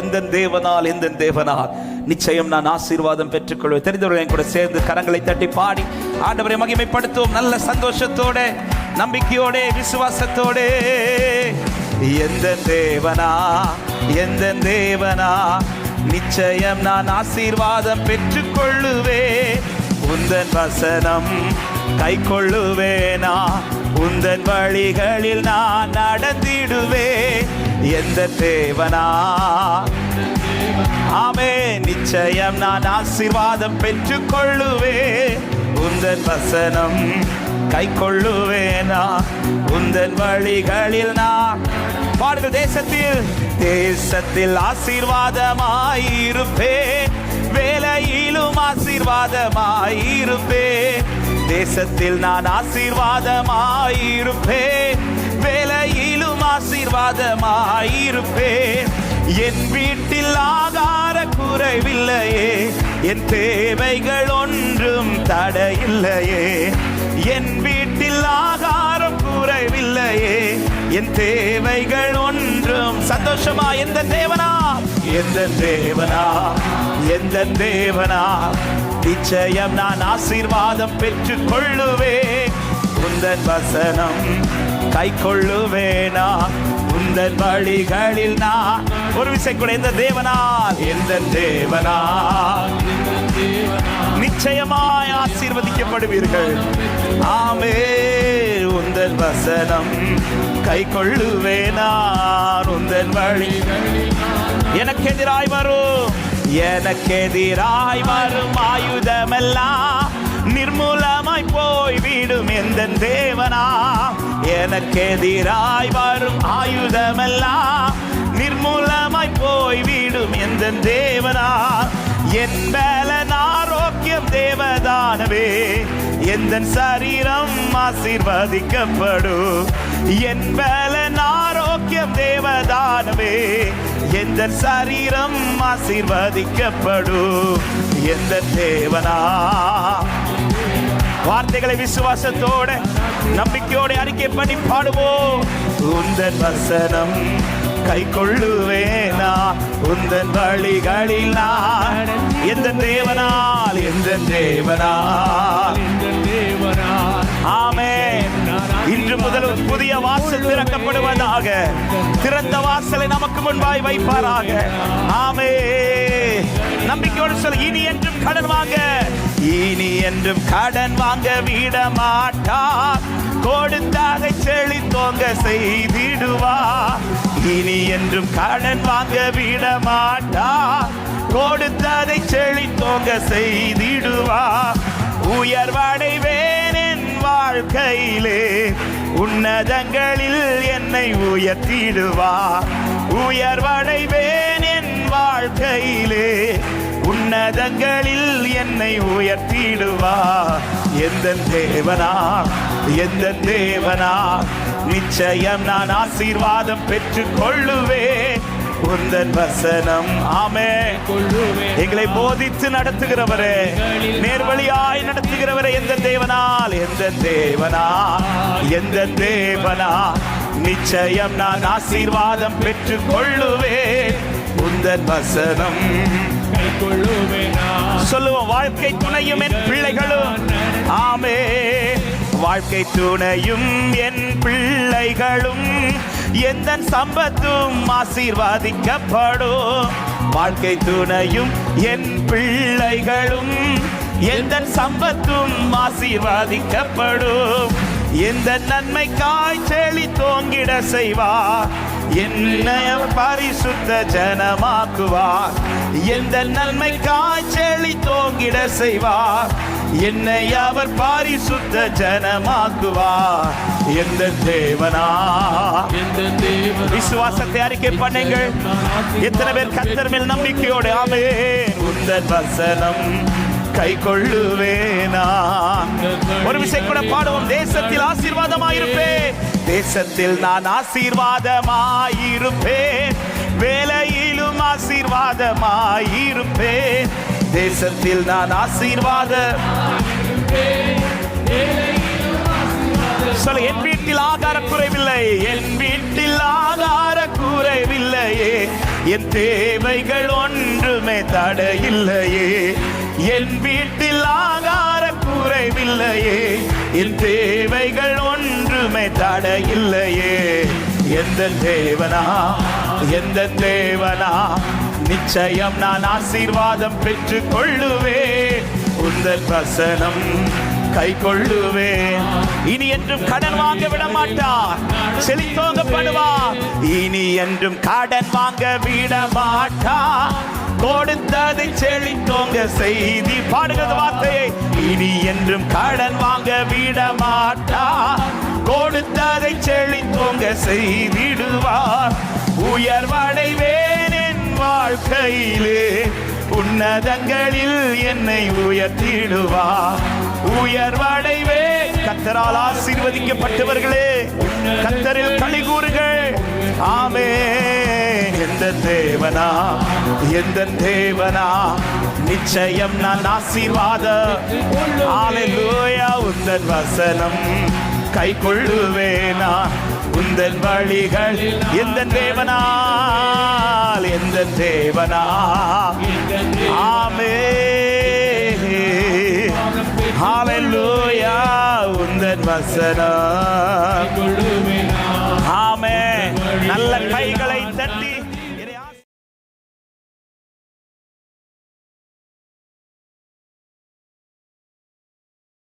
எந்த தேவனால் எந்த தேவனால்? நிச்சயம் நான் ஆசீர்வாதம் பெற்றுக்கொள்வேன். தெரிந்தவர்கள் என் கூட சேர்ந்து கரங்களை தட்டி பாடி ஆண்டவரை மகிமைப்படுத்துவோம். நல்ல சந்தோஷத்தோட நம்பிக்கையோட விசுவாசத்தோட. எந்த தேவனா எந்த தேவனா? நிச்சயம் நான் ஆசீர்வாதம் பெற்றுக்கொள்ளுவே உந்தன் வசனம் கை கொள்ளுவேனா உந்தன் வழிகளில் நான் நடந்திடுவேன். எந்த தேவனா? ஆமே நிச்சயம் நான் ஆசீர்வாதம் பெற்றுக்கொள்ளுவே உந்தன் வசனம் கை கொள்ளுவேனா உந்தன் வழிகளில் நான் பாடுங்கள் தேசத்தில். தேசத்தில் ஆசீர்வாதமாயிருப்பே வேலையிலும் ஆசீர்வாதமாயிருப்பே தேசத்தில் நான் ஆசீர்வாதமாயிருப்பேன். ஆசீர்வாதமாயிருப்பேன். ஆசீர்வாதமாயிருப்பே என் வீட்டில் ஆகார குறைவில்லையே என் தேவைகள் ஒன்றும் தடையில்லையே. என் வீட்டில் ஆகாரம் குறைவில்லையே என் தேவைகள் ஒன்றும் சந்தோஷமா? எந்த தேவனா? எந்த தேவனா? எந்த தேவனா? நிச்சயம் நான் ஆசீர்வாதம் பெற்றுக் கொள்ளுவேன். உந்தன் வசனம். கை கொள்ளுவேனா? உந்தன் வழிகளில் நான் ஒரு விஷயம் கூட எந்த தேவனால்? எந்த தேவனா நிச்சயமாய் ஆசீர்வதிக்கப்படுவீர்கள். ஆமே உந்தன் வசனம். கை கொள்ளுவேனார் உந்தன் வழி எனக்கு எதிராய் வரும். எனக்கு எதிராய் வரும் ஆயுதமெல்லாம். நிர்மூலம் போய் விடும் எந்த தேவனா? எனக்கு எதிராய் வரும் ஆயுதமெல்லாம் நிர்மூலமாய் போய் விடும் எந்த தேவனா? என் பலன் ஆரோக்கியம் தேவதானவே. எந்த சரீரம் ஆசீர்வதிக்கப்படும்? என் பலன் ஆரோக்கியம் தேவதானவே. எந்த சரீரம் ஆசீர்வதிக்கப்படும்? எந்த தேவனா? வார்த்தைகளை விசுவாசத்தோட நம்பிக்கையோட அறிக்கை பண்ணி பாடுவோம். உந்தன் வசனம் கை கொள்ளுவேனா? உந்தன் வழிகளில் நான் எந்த தேவனால்? எந்த தேவனால்? ஆமே இன்று முதல் ஒரு புதிய வாசல் திறக்கப்படுவதாக. திறந்த வாசலை நமக்கு முன்பாய் வைப்பாராக. ஆமே நம்பிக்கையோடு சொல்ல இனி என்றும் கடன் வாங்க. இனி என்றும் கடன் வாங்க விட மாட்டார் கொடுத்ததை செழித்தோங்க செய்திடுவா. இனி என்றும் கடன் வாங்க விட மாட்டார் கொடுத்ததை செழித்தோங்க செய்திடுவா. உயர்வடைவேன் என் வாழ்க்கையிலே. உன்னதங்களில் என்னை உயர்த்திடுவா. உயர்வடைவேன் என் வாழ்க்கையிலே. உன்னதங்களில் என்னை உயர்த்திடுவா. எந்த தேவனா? எந்த தேவனா? நிச்சயம் நான் ஆசீர்வாதம் பெற்றுக் கொள்ளுவேன் உந்தன் வசனம். ஆமே. எங்களை போதித்து நடத்துகிறவரே. நேர்வழியாய் நடத்துகிறவரே எந்த தேவனால்? எந்த தேவனா எந்த தேவனா நிச்சயம் நான் ஆசீர்வாதம் பெற்றுக் கொள்ளுவேன் உந்தன் வசனம். சொல்லுவோம் வாழ்க்கை துணையும் என் பிள்ளைகளும். ஆமே. வாழ்க்கை துணையும் என் பிள்ளைகளும். எந்த சம்பத்தும் ஆசீர்வாதிக்கப்படும். வாழ்க்கை துணையும் என் பிள்ளைகளும் எந்த சம்பத்தும் ஆசீர்வாதிக்கப்படும். எந்த நன்மை காய்ச்சலி தோங்கிட செய்வார் என்னை பரிசுத்த ஜனமாக்குவார். எந்த நன்மை காய்ச்சலி தோங்கிட செய்வார். என்னை அவர் பரிசுத்த ஜனமாக்குவார். எந்த தேவனா? விசுவாசத்தை அறிக்கை பண்ணுங்கள். எத்தனை பேர் கத்தர் மேல் நம்பிக்கையோடு ஆமே உந்தன் வசனம் கை கொள்ளுவேனா? ஒரு விஷயம் கூட பாடுவோம். தேசத்தில் ஆசீர்வாதமாயிருப்பேன். தேசத்தில் நான் ஆசீர்வாதமாயிருப்பேன். வேலையிலும் ஆசீர்வாதமாயிருப்பேன். தேசத்தில் நான் ஆசீர்வாத. சொல்ல என் வீட்டில் ஆகார குறைவில்லை. என் வீட்டில் ஆகார குறைவில்லையே. என் தேவைகள் ஒன்றுமே தடையில்லையே. என் வீட்டில் ஆகார குறைவில்லையே. என் தேவைகள் ஒன்றுமே தடையில்லையே. எந்த தேவனா? எந்த தேவனா? நிச்சயம் நான் ஆசீர்வாதம் பெற்று கொள்ளுவேன் உந்தன் வசனம் கை கொள்ளுவேன் இனி என்றும் கடன் வாங்க விட மாட்டார் செழித்தோங்கப்படுவார் இனி என்றும் கடன் வாங்க விட மாட்டார் கொடுத்ததை செழித்தோங்க செய்தி பாடுகிறது வார்த்தையை. இனி என்றும் கடன் வாங்க விட மாட்டார் கொடுத்ததை செழித்தோங்க செய்திடுவார். உயர்வடைவே வாழ்க்கையிலே உன்னதங்களில் என்னை உயர்த்திடுவா. உயர்வடைவே கத்தரால் ஆசீர்வதிக்கப்பட்டவர்களே கத்தரில் களி கூறுகள் ஆமே எந்த தேவனா? எந்த தேவனா? நிச்சயம் நான் ஆசீர்வாத ஆலையா உந்தன் வசனம். கை கொள்ளுவேனா? உந்தன் வழிகள் எந்த தேவனால் எந்த தேவனா? ஆமே. ஹalleluya உந்தன் வசனா